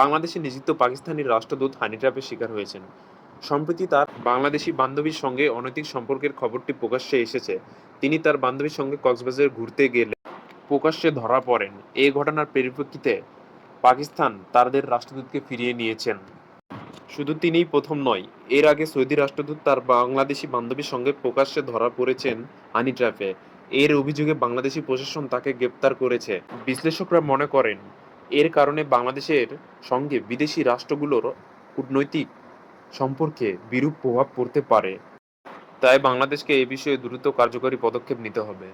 বাংলাদেশে নিযুক্ত পাকিস্তানি রাষ্ট্রদূত হানি ট্র্যাপের শিকার হয়েছেন। সম্প্রতি তার বাংলাদেশি বান্ধবীর সঙ্গে অনৈতিক সম্পর্কের খবরটি প্রকাশ্যে এসেছে। তিনি তার বান্ধবীর সঙ্গে কক্সবাজার ঘুরতে গেলে প্রকাশ্যে ধরা পড়েন। এ ঘটনার পরিপ্রেক্ষিতে পাকিস্তান তাদের রাষ্ট্রদূতকে ফিরিয়ে নিয়েছেন। শুধু তিনিই প্রথম নয়, এর আগে সৌদি রাষ্ট্রদূত তার বাংলাদেশি বান্ধবীর সঙ্গে প্রকাশ্যে ধরা পড়েছেন হানি ট্র্যাপে এর অভিযোগে বাংলাদেশি প্রশাসন তাকে গ্রেপ্তার করেছে। বিশ্লেষকরা মনে করেন এর কারণে বাংলাদেশের সঙ্গে বিদেশি রাষ্ট্রগুলোর কূটনৈতিক সম্পর্কে বিরূপ প্রভাব পড়তে পারে। তাই বাংলাদেশকে এ বিষয়ে দ্রুত কার্যকরী পদক্ষেপ নিতে হবে।